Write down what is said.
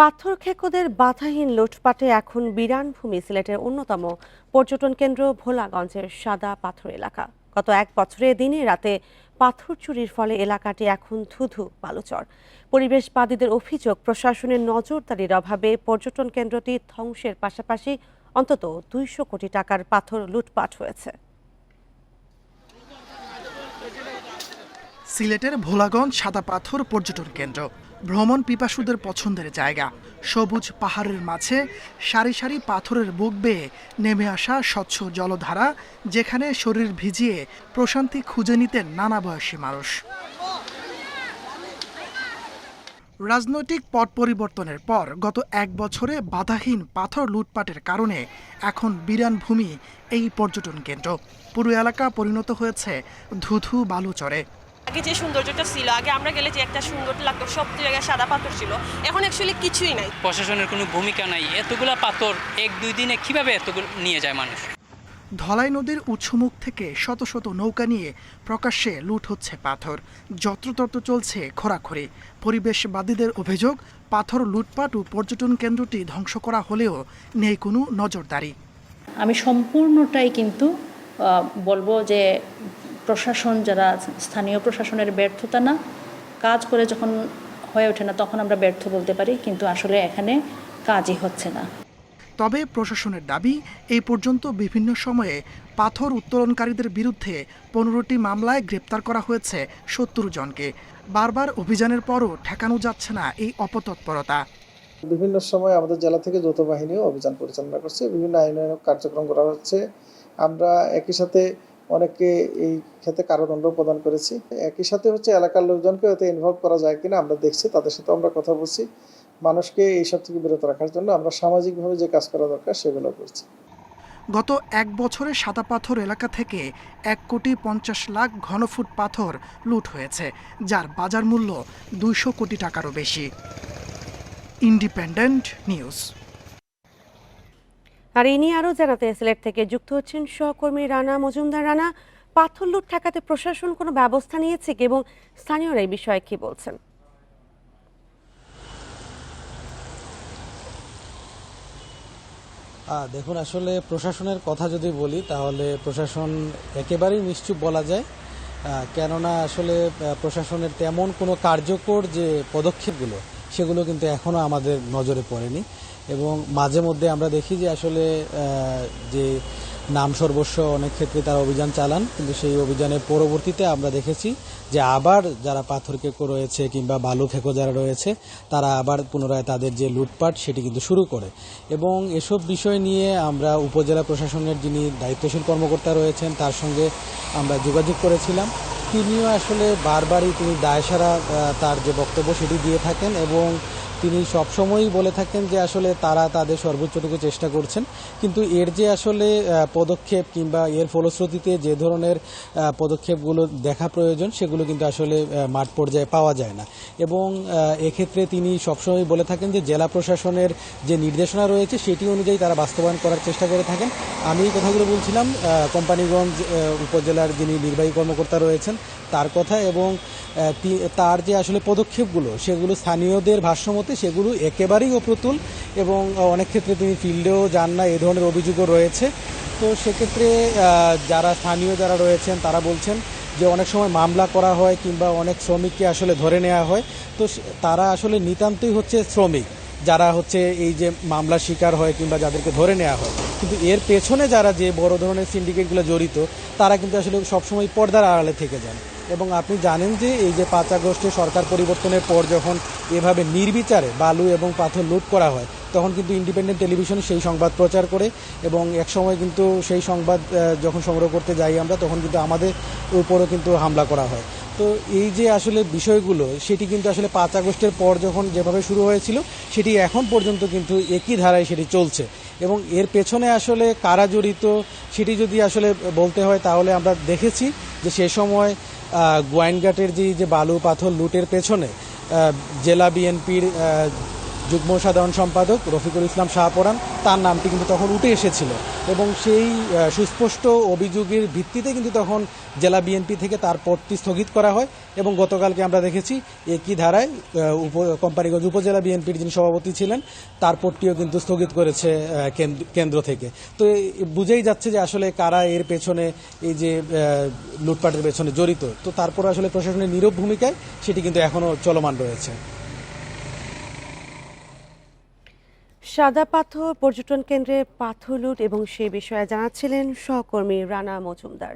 পাথর খেকোদের বাধাহীন লুটপাটে এখন বিরান ভূমি সিলেটের অন্যতম পর্যটন কেন্দ্র ভোলাগঞ্জের সাদা পাথর এলাকা। গত এক বছরে দিনে রাতে পাথর চুরির ফলে এলাকাটি এখন ধুধু বালুচর। পরিবেশবাদীদের অভিযোগ, প্রশাসনের নজরদারির অভাবে পর্যটন কেন্দ্রটি ধ্বংসের পাশাপাশি অন্তত দুইশো কোটি টাকার পাথর লুটপাট হয়েছে। সিলেটের ভোলাগঞ্জ সাদা পাথর পর্যটন কেন্দ্র। ভ্রমণ পিপাসুদের পছন্দের জায়গা। সবুজ পাহাড়ের মাঝে সারি সারি পাথরের বুক বেয়ে নেমে আসা স্বচ্ছ জলধারা, যেখানে শরীর ভিজিয়ে প্রশান্তি খুঁজে নিতেন নানা বয়সী মানুষ। রাজনৈতিক পট পরিবর্তনের পর গত এক বছরে বাধাহীন পাথর লুটপাটের কারণে এখন বিরান ভূমি এই পর্যটন কেন্দ্র। পুরো এলাকা পরিণত হয়েছে ধুধু বালুচরে। আগে যে সৌন্দর্যটা ছিল আগে আমরা গেলে যে একটা সুন্দর লাগতো সব জায়গায় সাদা পাথর ছিল। এখন অ্যাকচুয়ালি কিছুই নাই। প্রশাসনের কোনো ভূমিকা নাই। এতগুলা পাথর এক দুই দিনে কীভাবে এতগুলো নিয়ে যায় মানুষ? ধলাই নদীর উৎসমুখ থেকে শত শত নৌকা নিয়ে প্রকাশ্যে লুট হচ্ছে পাথর। যত্রতত্র চলছে খোরাখড়ি পরিবেশবাদীদের অভিযোগ পাথর লুটপাট ও পর্যটন কেন্দ্রটি ধ্বংস করা হলেও নেই কোনো নজরদারি। আমি সম্পূর্ণটাই কিন্তু আহ, বলব যে প্রশাসন যারা স্থানীয় প্রশাসনের ব্যর্থতা না কাজ করে যখন হয়ে ওঠে না তখন আমরা ব্যর্থ বলতে পারি কিন্তু আসলে এখানে কাজই হচ্ছে না। তবে প্রশাসনের দাবি এই পর্যন্ত বিভিন্ন সময়ে পাথর উত্তোলনকারীদের বিরুদ্ধে পনেরোটি মামলায় গ্রেপ্তার করা হয়েছে সত্তর জনকে। বারবার অভিযানের পরও ঠেকানো যাচ্ছে না এই অপতৎপরতা। বিভিন্ন সময় আমাদের জেলা থেকে যৌথ বাহিনীও অভিযান পরিচালনা করছে বিভিন্ন আইনানুগ কার্যক্রম করা হচ্ছে। আমরা একই সাথে অনেককে এই ক্ষেত্রে কারাদণ্ড প্রদান করেছি। একই সাথে হচ্ছে এলাকার লোকজনকে এতে ইনভলভ করা যায় কিনা আমরা দেখছি, তাদের সাথে আমরা কথা বলছি। মানুষকে এইসব থেকে বিরত রাখার জন্য আমরা সামাজিকভাবে যে কাজ করা দরকার সেগুলো করছি। গত এক বছরে সাদা পাথর এলাকা থেকে এক কোটি পঞ্চাশ লাখ ঘনফুট পাথর লুট হয়েছে, যার বাজার মূল্য দুইশো কোটি টাকারও বেশি। ইন্ডিপেন্ডেন্ট নিউজ আর এই নিয়ে আরও জানাতে সিলেট থেকে যুক্ত হচ্ছেন সহকর্মী রানা মজুমদার। রানা, পাথর লুট ঠেকাতে প্রশাসন কোনো ব্যবস্থা নিয়েছে কি এবং স্থানীয়রা এই বিষয়ে কি বলছেন? দেখুন, আসলে প্রশাসনের কথা যদি বলি, তাহলে প্রশাসন একেবারেই নিশ্চুপ বলা যায়। কেননা আসলে প্রশাসনের তেমন কোনো কার্যকর যে পদক্ষেপগুলো, সেগুলো কিন্তু এখনও আমাদের নজরে পড়েনি। এবং মাঝে মধ্যে আমরা দেখি যে আসলে যে নাম সর্বস্ব অনেক ক্ষেত্রে তারা অভিযান চালান, কিন্তু সেই অভিযানের পরবর্তীতে আমরা দেখেছি যে আবার যারা পাথর কেকো রয়েছে কিংবা বালু খেকো যারা রয়েছে, তারা আবার পুনরায় তাদের যে লুটপাট সেটি কিন্তু শুরু করে। এবং এসব বিষয় নিয়ে আমরা উপজেলা প্রশাসনের যিনি দায়িত্বশীল কর্মকর্তা রয়েছেন, তার সঙ্গে আমরা যোগাযোগ করেছিলাম। তিনিও আসলে বারবারই তিনি দায়সারা তার যে বক্তব্য সেটি দিয়ে থাকেন এবং তিনি সবসময়ই বলে থাকেন যে আসলে তারা তাদের সর্বোচ্চটুকু চেষ্টা করছেন। কিন্তু এর যে আসলে পদক্ষেপ কিংবা এর ফলশ্রুতিতে যে ধরনের পদক্ষেপগুলো দেখা প্রয়োজন, সেগুলো কিন্তু আসলে মাঠ পর্যায়ে পাওয়া যায় না। এবং এক্ষেত্রে তিনি সবসময় বলে থাকেন যে জেলা প্রশাসনের যে নির্দেশনা রয়েছে, সেটি অনুযায়ী তারা বাস্তবায়ন করার চেষ্টা করে থাকেন। আমি এই কথাগুলো বলছিলাম কোম্পানিগঞ্জ উপজেলার যিনি নির্বাহী কর্মকর্তা রয়েছেন, তার কথা এবং তার যে আসলে পদক্ষেপগুলো, সেগুলো স্থানীয়দের ভাষ্যমতে সেগুলো একেবারেই অপ্রতুল এবং অনেক ক্ষেত্রে তিনি ফিল্ডেও যান না, এ ধরনের অভিযোগও রয়েছে। তো সেক্ষেত্রে যারা স্থানীয় যারা রয়েছেন, তারা বলছেন যে অনেক সময় মামলা করা হয় কিংবা অনেক শ্রমিককে আসলে ধরে নেওয়া হয়। তো তারা আসলে নিতান্তই হচ্ছে শ্রমিক, যারা হচ্ছে এই যে মামলা শিকার হয় কিংবা যাদেরকে ধরে নেওয়া হয়। কিন্তু এর পেছনে যারা যে বড় ধরনের সিন্ডিকেটগুলো জড়িত, তারা কিন্তু আসলে সবসময় পর্দার আড়ালে থেকে যান। এবং আপনি জানেন যে এই যে পাঁচ আগস্টে সরকার পরিবর্তনের পর যখন এভাবে নির্বিচারে বালু এবং পাথর লুট করা হয়, তখন কিন্তু ইন্ডিপেন্ডেন্ট টেলিভিশন সেই সংবাদ প্রচার করে এবং এক সময় কিন্তু সেই সংবাদ যখন সংগ্রহ করতে যাই আমরা, তখন কিন্তু আমাদের উপরও কিন্তু হামলা করা হয়। তো এই যে আসলে বিষয়গুলো, সেটি কিন্তু আসলে পাঁচ আগস্টের পর যখন যেভাবে শুরু হয়েছিল, সেটি এখন পর্যন্ত কিন্তু একই ধারায় সেটি চলছে। এবং এর পেছনে আসলে কারা জড়িত, সেটি যদি আসলে বলতে হয়, তাহলে আমরা দেখেছি যে সে সময় গোয়াইনঘাটের যে যে বালু পাথর লুটের পেছনে জেলা বিএনপির যুগ্ম সাধারণ সম্পাদক রফিকুল ইসলাম শাহপরান তার নামটি কিন্তু তখন উঠে এসেছিল। এবং সেই সুস্পষ্ট অভিযোগের ভিত্তিতে কিন্তু তখন জেলা বিএনপি থেকে তার পদটি স্থগিত করা হয় এবং গতকালকে আমরা দেখেছি একই ধারায় উপ- কোম্পানিগঞ্জ উপজেলা বিএনপির যিনি সভাপতি ছিলেন, তার পদটিও কিন্তু স্থগিত করেছে কেন্দ্র- কেন্দ্র থেকে। তো বুঝেই যাচ্ছে যে আসলে কারা এর পেছনে এই যে লুটপাটের পেছনে জড়িত। তো তারপর আসলে প্রশাসনের নীরব ভূমিকায় সেটি কিন্তু এখনও চলমান রয়েছে। সাদা পাথর পর্যটন কেন্দ্রে পাথর লুট এবং সে বিষয়ে জানাচ্ছিলেন সহকর্মী রানা মজুমদার।